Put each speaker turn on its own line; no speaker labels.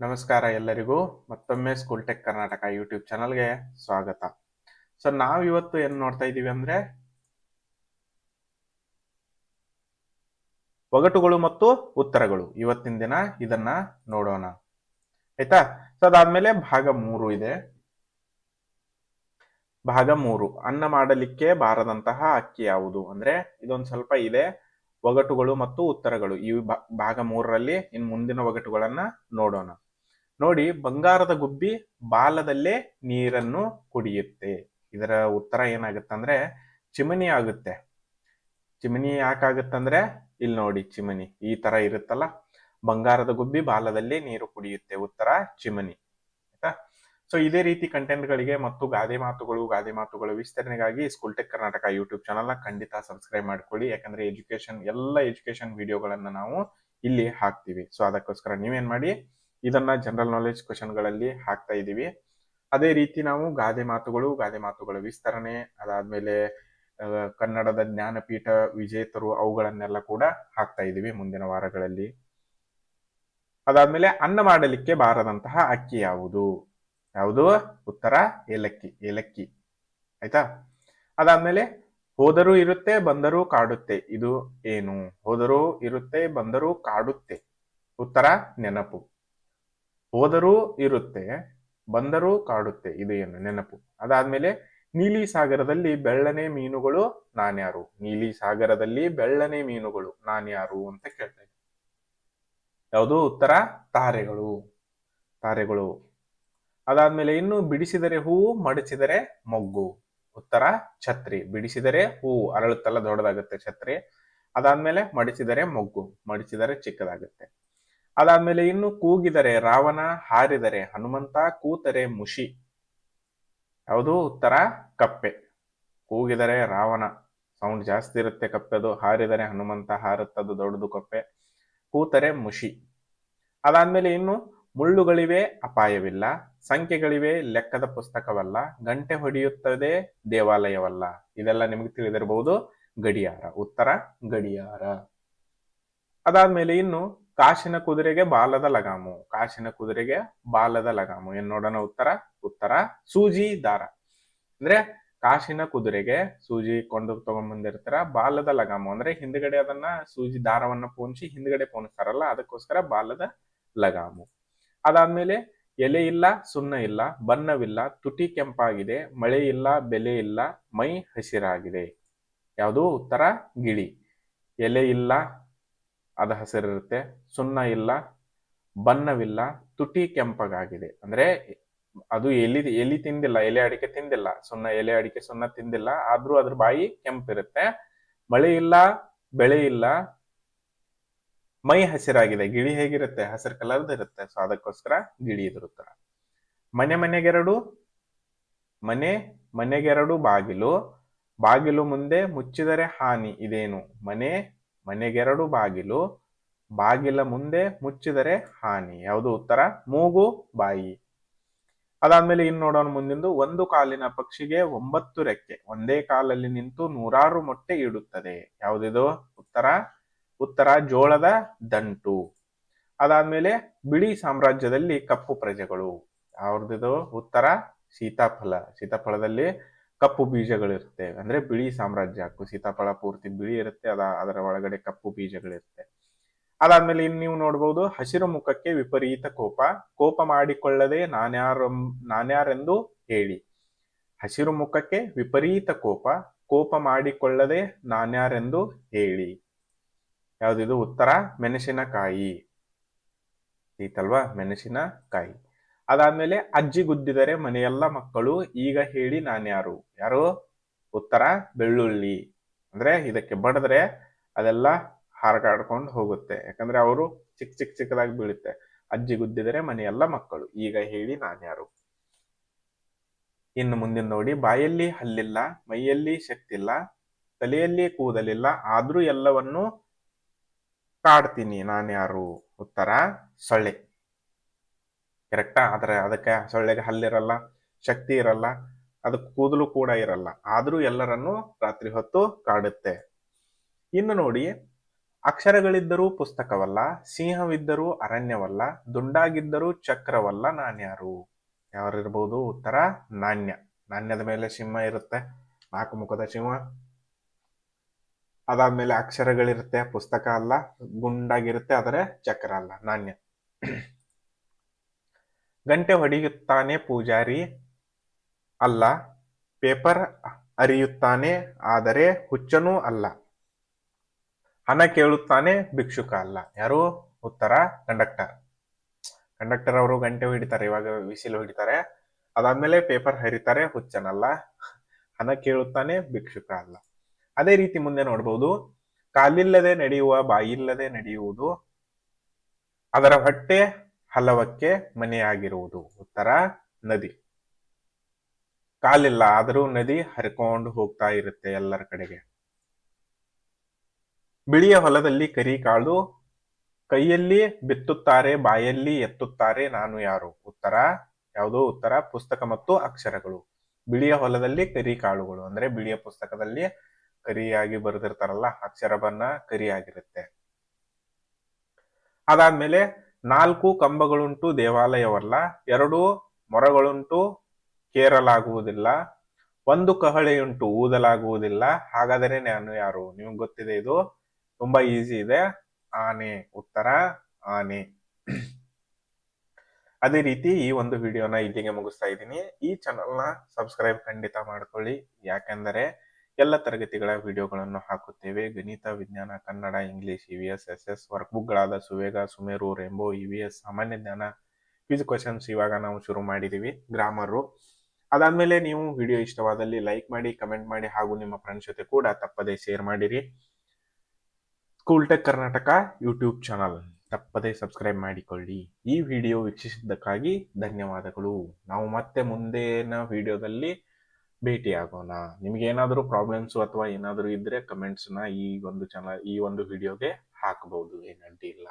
ನಮಸ್ಕಾರ ಎಲ್ಲರಿಗೂ. ಮತ್ತೊಮ್ಮೆ ಸ್ಕೂಲ್ ಟೆಕ್ ಕರ್ನಾಟಕ ಯೂಟ್ಯೂಬ್ ಚಾನಲ್ಗೆ ಸ್ವಾಗತ. ಸೊ ನಾವು ಇವತ್ತು ಏನ್ ನೋಡ್ತಾ ಇದ್ದೀವಿ ಅಂದ್ರೆ ಒಗಟುಗಳು ಮತ್ತು ಉತ್ತರಗಳು. ಇವತ್ತಿನ ದಿನ ಇದನ್ನ ನೋಡೋಣ. ಆಯ್ತಾ? ಸೊ ಅದಾದ್ಮೇಲೆ ಭಾಗ ಮೂರು ಇದೆ. ಭಾಗ ಮೂರು. ಅನ್ನ ಮಾಡಲಿಕ್ಕೆ ಬಾರದಂತಹ ಅಕ್ಕಿ ಯಾವುದು? ಅಂದ್ರೆ ಇದೊಂದು ಸ್ವಲ್ಪ ಇದೆ. ಒಗಟುಗಳು ಮತ್ತು ಉತ್ತರಗಳು. ಈ ಭಾಗ ಮೂರರಲ್ಲಿ ಇನ್ ಮುಂದಿನ ಒಗಟುಗಳನ್ನ ನೋಡೋಣ. ನೋಡಿ, ಬಂಗಾರದ ಗುಬ್ಬಿ ಬಾಲದಲ್ಲೇ ನೀರನ್ನು ಕುಡಿಯುತ್ತೆ. ಇದರ ಉತ್ತರ ಏನಾಗುತ್ತಂದ್ರೆ ಚಿಮನಿ ಆಗುತ್ತೆ. ಚಿಮನಿ ಯಾಕಾಗುತ್ತಂದ್ರೆ ಇಲ್ಲಿ ನೋಡಿ ಚಿಮನಿ, ಈ ತರ ಇರುತ್ತಲ್ಲ? ಬಂಗಾರದ ಗುಬ್ಬಿ ಬಾಲದಲ್ಲಿ ನೀರು ಕುಡಿಯುತ್ತೆ ಉತ್ತರ ಚಿಮನಿ. ಸೊ ಇದೇ ರೀತಿ ಕಂಟೆಂಟ್ ಗಳಿಗೆ ಮತ್ತು ಗಾದೆ ಮಾತುಗಳು ಗಾದೆ ಮಾತುಗಳು ವಿಸ್ತರಣೆಗಾಗಿ ಸ್ಕೂಲ್ ಟೆಕ್ ಕರ್ನಾಟಕ ಯೂಟ್ಯೂಬ್ ಚಾನಲ್ನ ಖಂಡಿತ ಸಬ್ಸ್ಕ್ರೈಬ್ ಮಾಡ್ಕೊಳ್ಳಿ. ಯಾಕಂದ್ರೆ ಎಜುಕೇಶನ್ ಎಲ್ಲ ಎಜುಕೇಶನ್ ವಿಡಿಯೋಗಳನ್ನ ನಾವು ಇಲ್ಲಿ ಹಾಕ್ತೀವಿ. ಸೊ ಅದಕ್ಕೋಸ್ಕರ ನೀವೇನು ಮಾಡಿ, ಇದನ್ನ ಜನರಲ್ ನಾಲೆಜ್ಗಳಲ್ಲಿ ಹಾಕ್ತಾ ಇದ್ದೀವಿ ಅದೇ ರೀತಿ ನಾವು ಗಾದೆ ಮಾತುಗಳು, ಗಾದೆ ಮಾತುಗಳ ವಿಸ್ತರಣೆ, ಅದಾದ್ಮೇಲೆ ಕನ್ನಡದ ಜ್ಞಾನಪೀಠ, ವಿಜೇತರು ಅವುಗಳನ್ನೆಲ್ಲ ಕೂಡ ಹಾಕ್ತಾ ಇದ್ದೀವಿ ಮುಂದಿನ ವಾರಗಳಲ್ಲಿ. ಅದಾದ್ಮೇಲೆ ಅನ್ನ ಮಾಡಲಿಕ್ಕೆ ಬಾರದಂತಹ ಅಕ್ಕಿ ಯಾವುದು? ಯಾವುದು? ಉತ್ತರ ಏಲಕ್ಕಿ ಏಲಕ್ಕಿ. ಆಯ್ತಾ? ಅದಾದ್ಮೇಲೆ ಹೋದರೂ ಇರುತ್ತೆ ಬಂದರೂ ಕಾಡುತ್ತೆ. ಇದು ಏನು? ಹೋದರೂ ಇರುತ್ತೆ ಬಂದರೂ ಕಾಡುತ್ತೆ. ಉತ್ತರ ನೆನಪು. ಹೋದರೂ ಇರುತ್ತೆ ಬಂದರೂ ಕಾಡುತ್ತೆ. ಇದು ಏನು? ನೆನಪು. ಅದಾದ್ಮೇಲೆ ನೀಲಿ ಸಾಗರದಲ್ಲಿ ಬೆಳ್ಳನೆ ಮೀನುಗಳು ನಾನ್ಯಾರು ನೀಲಿ ಸಾಗರದಲ್ಲಿ ಬೆಳ್ಳನೆ ಮೀನುಗಳು ನಾನ್ಯಾರು ಅಂತ ಕೇಳ್ತಾ ಯಾವುದು? ಉತ್ತರ ತಾರೆಗಳು. ತಾರೆಗಳು. ಅದಾದ್ಮೇಲೆ ಇನ್ನು ಬಿಡಿಸಿದರೆ ಹೂವು ಮಡಚಿದರೆ ಮೊಗ್ಗು. ಉತ್ತರ, ಛತ್ರಿ. ಬಿಡಿಸಿದರೆ ಹೂವು ಅರಳುತ್ತಲ್ಲ, ದೊಡ್ಡದಾಗುತ್ತೆ ಛತ್ರಿ. ಅದಾದ್ಮೇಲೆ ಮಡಿಚಿದರೆ ಮೊಗ್ಗು, ಮಡಿಚಿದರೆ ಚಿಕ್ಕದಾಗುತ್ತೆ. ಅದಾದ್ಮೇಲೆ ಇನ್ನು ಕೂಗಿದರೆ ರಾವಣ, ಹಾರಿದರೆ ಹನುಮಂತ, ಕೂತರೆ ಮುಷಿ. ಯಾವುದು? ಉತ್ತರ, ಕಪ್ಪೆ. ಕೂಗಿದರೆ ರಾವಣ. ಸೌಂಡ್ ಜಾಸ್ತಿ ಇರುತ್ತೆ ಕಪ್ಪೆದು ಹಾರಿದರೆ ಹನುಮಂತ, ಹಾರುತ್ತದು ದೊಡ್ಡದು ಕಪ್ಪೆ. ಕೂತರೆ ಮುಷಿ. ಅದಾದ್ಮೇಲೆ ಇನ್ನು ಮುಳ್ಳುಗಳಿವೆ, ಅಪಾಯವಿಲ್ಲ. ಸಂಖ್ಯೆಗಳಿವೆ, ಲೆಕ್ಕದ ಪುಸ್ತಕವಲ್ಲ. ಗಂಟೆ ಹೊಡೆಯುತ್ತದೆ, ದೇವಾಲಯವಲ್ಲ. ಇದೆಲ್ಲ ನಿಮಗೆ ತಿಳಿದಿರಬಹುದು. ಗಡಿಯಾರ. ಉತ್ತರ, ಗಡಿಯಾರ. ಅದಾದ್ಮೇಲೆ ಇನ್ನು ಕಾಶಿನ ಕುದುರೆಗೆ ಬಾಲದ ಲಗಾಮು. ಕಾಶಿನ ಕುದುರೆಗೆ ಬಾಲದ ಲಗಾಮು. ಏನ್ ನೋಡೋಣ ಉತ್ತರ? ಉತ್ತರ, ಸೂಜಿ ದಾರ. ಅಂದ್ರೆ ಕಾಶಿನ ಕುದುರೆಗೆ ಸೂಜಿ ಕೊಂಡು ತಗೊಂಡ್ಬಂದಿರ್ತಾರ ಬಾಲದ ಲಗಾಮು. ಅಂದ್ರೆ ಹಿಂದ್ಗಡೆ ಅದನ್ನ ಸೂಜಿ ದಾರವನ್ನ ಪೋಣಿಸಿ ಹಿಂದ್ಗಡೆ ಪೋಣಿಸ್ತಾರಲ್ಲ ಅದಕ್ಕೋಸ್ಕರ ಬಾಲದ ಲಗಾಮು. ಅದಾದ್ಮೇಲೆ ಎಲೆ ಇಲ್ಲ, ಸುಣ್ಣ ಇಲ್ಲ, ಬಣ್ಣವಿಲ್ಲ, ತುಟಿ ಕೆಂಪಾಗಿದೆ, ಮಳೆ ಇಲ್ಲ, ಬೆಲೆ ಇಲ್ಲ, ಮೈ ಹಸಿರಾಗಿದೆ. ಯಾವುದು ಉತ್ತರ? ಗಿಳಿ. ಎಲೆ ಇಲ್ಲ, ಅದು ಹಸಿರಿರುತ್ತೆ. ಸುಣ್ಣ ಇಲ್ಲ, ಬಣ್ಣವಿಲ್ಲ, ತುಟಿ ಕೆಂಪಗಾಗಿದೆ. ಅಂದ್ರೆ ಅದು ಎಲಿ ಎಲಿ ತಿಂದಿಲ್ಲ, ಎಲೆ ಅಡಿಕೆ ತಿಂದಿಲ್ಲ. ಸುಣ್ಣ, ಎಲೆ ಅಡಿಕೆ, ಸುಣ್ಣ ತಿಂದಿಲ್ಲ. ಆದ್ರೂ ಅದ್ರ ಬಾಯಿ ಕೆಂಪಿರುತ್ತೆ. ಮಳೆ ಇಲ್ಲ, ಬೆಳೆ ಇಲ್ಲ ಮೈ ಹಸಿರಾಗಿದೆ, ಗಿಳಿ ಹೇಗಿರುತ್ತೆ? ಹಸಿರು ಕಲರ್ದು ಇರುತ್ತೆ. ಸೊ ಅದಕ್ಕೋಸ್ಕರ ಗಿಳಿ ಇದ್ರ ಉತ್ತರ ಮನೆ ಮನೆಗೆರಡು ಮನೆ ಮನೆಗೆರಡು ಬಾಗಿಲು. ಬಾಗಿಲು ಮುಂದೆ ಮುಚ್ಚಿದರೆ ಹಾನಿ. ಇದೇನು? ಮನೆ ಮನೆಗೆರಡು ಬಾಗಿಲು. ಬಾಗಿಲ ಮುಂದೆ ಮುಚ್ಚಿದರೆ ಹಾನಿ. ಯಾವುದು ಉತ್ತರ? ಮೂಗು ಬಾಯಿ. ಅದಾದ್ಮೇಲೆ ಇನ್ನು ನೋಡೋಣ ಮುಂದಿಂದು. ಒಂದು ಕಾಲಿನ ಪಕ್ಷಿಗೆ ಒಂಬತ್ತು ರೆಕ್ಕೆ. ಒಂದೇ ಕಾಲಲ್ಲಿ ನಿಂತು ನೂರಾರು ಮೊಟ್ಟೆ ಇಡುತ್ತದೆ. ಯಾವುದಿದು? ಉತ್ತರ? ಉತ್ತರ ಜೋಳದ ದಂಟು. ಅದಾದ್ಮೇಲೆ ಬಿಳಿ ಸಾಮ್ರಾಜ್ಯದಲ್ಲಿ ಕಪ್ಪು ಪ್ರಜೆಗಳು. ಅವ್ರದ್ದು ಉತ್ತರ ಸೀತಾಫಲ. ಸೀತಾಫಲದಲ್ಲಿ ಕಪ್ಪು ಬೀಜಗಳಿರುತ್ತೆ. ಅಂದ್ರೆ ಬಿಳಿ ಸಾಮ್ರಾಜ್ಯ. ಸೀತಾಫಲ ಪೂರ್ತಿ ಬಿಳಿ ಇರುತ್ತೆ. ಅದ, ಅದರ ಒಳಗಡೆ ಕಪ್ಪು ಬೀಜಗಳಿರುತ್ತೆ. ಅದಾದ್ಮೇಲೆ ಇನ್ನು ನೀವು ನೋಡ್ಬೋದು ಹಸಿರು ಮುಖಕ್ಕೆ ವಿಪರೀತ ಕೋಪ. ಕೋಪ ಮಾಡಿಕೊಳ್ಳದೆ ನಾನ್ಯಾರ, ನಾನ್ಯಾರೆಂದು ಹೇಳಿ. ಹಸಿರು ಮುಖಕ್ಕೆ ವಿಪರೀತ ಕೋಪ. ಕೋಪ ಮಾಡಿಕೊಳ್ಳದೆ ನಾನ್ಯಾರೆಂದು ಹೇಳಿ. ಯಾವ್ದಿದು ಉತ್ತರ ಮೆಣಸಿನಕಾಯಿ. ಈತಲ್ವಾ ಮೆಣಸಿನಕಾಯಿ. ಅದಾದ್ಮೇಲೆ ಅಜ್ಜಿ ಗುದ್ದಿದರೆ ಮನೆಯೆಲ್ಲ ಮಕ್ಕಳು ಈಗ ಹೇಳಿ ನಾನ್ಯಾರು ಯಾರು? ಉತ್ತರ ಬೆಳ್ಳುಳ್ಳಿ. ಅಂದ್ರೆ ಇದಕ್ಕೆ ಬಡದ್ರೆ ಅದೆಲ್ಲ ಹಾರಗಾಡ್ಕೊಂಡು ಹೋಗುತ್ತೆ. ಯಾಕಂದ್ರೆ ಅವರು ಚಿಕ್ಕ ಚಿಕ್ಕ ಚಿಕ್ಕದಾಗಿ ಬೀಳುತ್ತೆ. ಅಜ್ಜಿ ಗುದ್ದಿದರೆ ಮನೆಯೆಲ್ಲ ಮಕ್ಕಳು. ಈಗ ಹೇಳಿ ನಾನ್ಯಾರು ಇನ್ನು ಮುಂದಿನ ನೋಡಿ. ಬಾಯಲ್ಲಿ ಹಲ್ಲಿಲ್ಲ, ಮೈಯಲ್ಲಿ ಶಕ್ತಿ ಇಲ್ಲ ತಲೆಯಲ್ಲಿ ಕೂದಲಿಲ್ಲ, ಆದ್ರೂ ಎಲ್ಲವನ್ನು ಕಾಡ್ತೀನಿ ನಾನ್ಯಾರು ಉತ್ತರ, ಸೊಳ್ಳೆ. ಕರೆಕ್ಟಾ ಆದ್ರೆ ಅದಕ್ಕೆ ಸೊಳ್ಳೆಗೆ ಹಲ್ಲಿರಲ್ಲ ಶಕ್ತಿ ಇರಲ್ಲ, ಅದಕ್ಕೆ ಕೂದಲು ಕೂಡ ಇರಲ್ಲ. ಆದ್ರೂ ಎಲ್ಲರನ್ನು ರಾತ್ರಿ ಹೊತ್ತು ಕಾಡುತ್ತೆ. ಇನ್ನು ನೋಡಿ, ಅಕ್ಷರಗಳಿದ್ದರೂ ಪುಸ್ತಕವಲ್ಲ, ಸಿಂಹವಿದ್ದರೂ ಅರಣ್ಯವಲ್ಲ, ದುಂಡಾಗಿದ್ದರೂ ಚಕ್ರವಲ್ಲ ನಾಣ್ಯಾರು ಯಾರಿರ್ಬೋದು? ಉತ್ತರ, ನಾಣ್ಯ. ನಾಣ್ಯದ ಮೇಲೆ ಸಿಂಹ ಇರುತ್ತೆ. ನಾಲ್ಕು ಮುಖದ ಸಿಂಹ. ಅದಾದ್ಮೇಲೆ ಅಕ್ಷರಗಳಿರುತ್ತೆ, ಪುಸ್ತಕ ಅಲ್ಲ, ಗುಂಡಾಗಿರುತ್ತೆ ಆದರೆ ಚಕ್ರ ಅಲ್ಲ, ನಾಣ್ಯ. ಗಂಟೆ ಹೊಡೆಯುತ್ತಾನೆ ಪೂಜಾರಿ, ಅಲ್ಲ, ಪೇಪರ್ ಅರಿಯುತ್ತಾನೆ, ಆದರೆ ಹುಚ್ಚನೂ ಅಲ್ಲ. ಹಣ ಕೇಳುತ್ತಾನೆ, ಭಿಕ್ಷುಕ ಅಲ್ಲ. ಯಾರು? ಉತ್ತರ, ಕಂಡಕ್ಟರ್. ಕಂಡಕ್ಟರ್ ಅವರು ಗಂಟೆ ಹೊಡಿತಾರೆ, ಇವಾಗ ವಿಸಿಲು ಹೊಡಿತಾರೆ. ಅದಾದ್ಮೇಲೆ ಪೇಪರ್ ಹರಿತಾರೆ, ಹುಚ್ಚನಲ್ಲ. ಹಣ ಕೇಳುತ್ತಾನೆ, ಭಿಕ್ಷುಕ ಅಲ್ಲ. ಅದೇ ರೀತಿ ಮುಂದೆ ನೋಡ್ಬೋದು. ಕಾಲಿಲ್ಲದೆ ನಡೆಯುವ, ಬಾಯಿಲ್ಲದೆ ನಡೆಯುವುದು, ಅದರ ಹೊಟ್ಟೆ ಹಲವಕ್ಕೆ ಮನೆಯಾಗಿರುವುದು. ಉತ್ತರ, ನದಿ. ಕಾಲಿಲ್ಲ ಆದರೂ ನದಿ ಹರಿಕೊಂಡು ಹೋಗ್ತಾ ಇರುತ್ತೆ ಎಲ್ಲರ ಕಡೆಗೆ. ಬಿಳಿಯ ಹೊಲದಲ್ಲಿ ಕರಿ ಕಾಳು, ಕೈಯಲ್ಲಿ ಬಿತ್ತುತ್ತಾರೆ, ಬಾಯಲ್ಲಿ ಎತ್ತುತ್ತಾರೆ ನಾನು ಯಾರು? ಉತ್ತರ, ಯಾವುದು ಉತ್ತರ? ಪುಸ್ತಕ ಮತ್ತು ಅಕ್ಷರಗಳು. ಬಿಳಿಯ ಹೊಲದಲ್ಲಿ ಕರಿ ಕಾಳುಗಳು, ಅಂದ್ರೆ ಬಿಳಿಯ ಪುಸ್ತಕದಲ್ಲಿ ಕರಿಯಾಗಿ ಬರೆದಿರ್ತಾರಲ್ಲ ಅಕ್ಷರ ಬಣ್ಣ ಕರಿಯಾಗಿರುತ್ತೆ. ಅದಾದ್ಮೇಲೆ ನಾಲ್ಕು ಕಂಬಗಳುಂಟು ದೇವಾಲಯವಲ್ಲ, ಎರಡು ಮೊರಗಳುಂಟು ಕೇರಲಾಗುವುದಿಲ್ಲ, ಒಂದು ಕಹಳೆಯುಂಟು ಊದಲಾಗುವುದಿಲ್ಲ. ಹಾಗಾದರೆ ನಾನು ಯಾರು? ನಿಮ್ಗೆ ಗೊತ್ತಿದೆ ಇದು? ತುಂಬಾ ಈಸಿ ಇದೆ. ಆನೆ ಉತ್ತರ, ಆನೆ. ಅದೇ ರೀತಿ ಈ ಒಂದು ವಿಡಿಯೋನ ಇಲ್ಲಿಗೆ ಮುಗಿಸ್ತಾ ಇದ್ದೀನಿ. ಈ ಚಾನಲ್ನ ಸಬ್ಸ್ಕ್ರೈಬ್ ಖಂಡಿತ ಮಾಡ್ಕೊಳ್ಳಿ. ಯಾಕೆಂದರೆ ಎಲ್ಲ ತರಗತಿಗಳ ವಿಡಿಯೋಗಳನ್ನು ಹಾಕುತ್ತೇವೆ. ಗಣಿತ, ವಿಜ್ಞಾನ, Kannada, English, E V S S S ವರ್ಕ್ಬುಕ್ಗಳಾದ Suvega, Sumeru, rainbow, E V S ಸಾಮಾನ್ಯ ಜ್ಞಾನ ಕ್ವಿಜ್ ಕ್ವಶನ್ಸ್ ಇವಾಗ ನಾವು ಶುರು ಮಾಡಿದ್ದೀವಿ ಗ್ರಾಮರು. ಅದಾದಮೇಲೆ ನೀವು ವಿಡಿಯೋ ಇಷ್ಟವಾದಲ್ಲಿ ಲೈಕ್ ಮಾಡಿ, ಕಮೆಂಟ್ ಮಾಡಿ ಹಾಗೂ ನಿಮ್ಮ ಫ್ರೆಂಡ್ಸ್ ಜೊತೆ ಕೂಡ ತಪ್ಪದೇ ಶೇರ್ ಮಾಡಿರಿ. School tech Karnataka YouTube channel. ತಪ್ಪದೇ ಸಬ್ಸ್ಕ್ರೈಬ್ ಮಾಡಿಕೊಳ್ಳಿ. ಈ ವಿಡಿಯೋ ವೀಕ್ಷಿಸಿದ್ದಕ್ಕಾಗಿ ಧನ್ಯವಾದಗಳು. ನಾವು ಮತ್ತೆ ಮುಂದಿನ ವಿಡಿಯೋದಲ್ಲಿ ಭೇಟಿಯಾಗೋಣ. ನಿಮ್ಗೆ ಏನಾದರೂ ಪ್ರಾಬ್ಲಮ್ಸ್ ಅಥವಾ ಏನಾದರೂ ಇದ್ರೆ ಕಮೆಂಟ್ಸ್ನ ಈ ಒಂದು ಚಾನಲ್ ಈ ಒಂದು ವಿಡಿಯೋಗೆ ಹಾಕ್ಬೋದು ಏನಡ್ಡಿ ಇಲ್ಲ